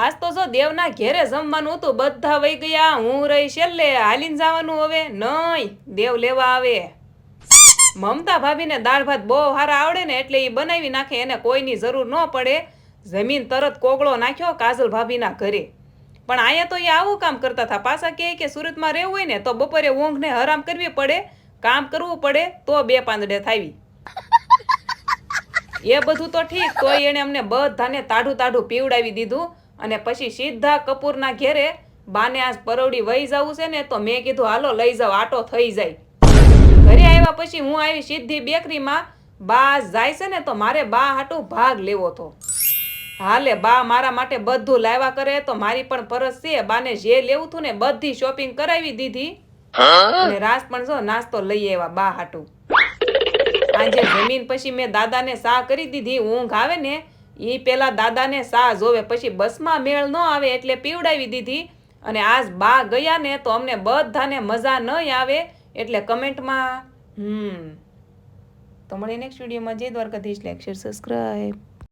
આજ તો જો દેવના ઘેરે જમવાનું હતું, બધા વહી ગયા. હું રહી છેલ્લે, હાલીને જવાનું હવે. નહીં, દેવ લેવા આવે. મમતા ભાભીને દાળ ભાત બહુ સારા આવડે ને એટલે એ બનાવી નાખે, એને કોઈની જરૂર ન પડે. જમીન તરત કોગળો નાખ્યો કાજલ ભાભીના ઘરે. પણ અહીંયા તો એ આવું કામ કરતા હતા. પાછા કહે કે સુરતમાં રહેવું હોય ને તો બપોરે ઊંઘને હરામ કરવી પડે. કામ કરવું પડે તો બે પાંદડે થાવી. એ બધું તો ઠીક તો એણે અમને બધાને તાઢું તાઢું પીવડાવી દીધું. અને પછી સીધા કપૂરના ઘેરે બાને આ પરોડી વહી જવું છે ને તો મેં કીધું, હાલો, લઈ જાઓ, આટો થઈ જાય. ઘરે આવ્યા પછી હું આવી સીધી બેકરીમાં બા જાય છે ને તો મારે બા હાટું ભાગ લેવો તો હાલે, બા મારા માટે બધું લાવ્યા કરે તો મારી પણ પરસ છે. બાને જે લેવું હતું ને બધી શોપિંગ કરાવી દીધી. અને રાસ પણ જો નાસ્તો લઈ આવ્યા બા હાટું. આજે જમીન પછી મેં દાદાને સા કરી દીધી, ઊંઘ આવે ને એ પેલા દાદાને સા જોવે. પછી બસમાં મેળ ન આવે એટલે પીવડાવી દીધી. અને આજ બા ગયા ને તો અમને બધાને મજા નહીં આવે એટલે કમેન્ટમાં, હમ. તો મળીએ નેક્સ્ટ વિડીયોમાં જય દ્વારકાધીશ. Like share subscribe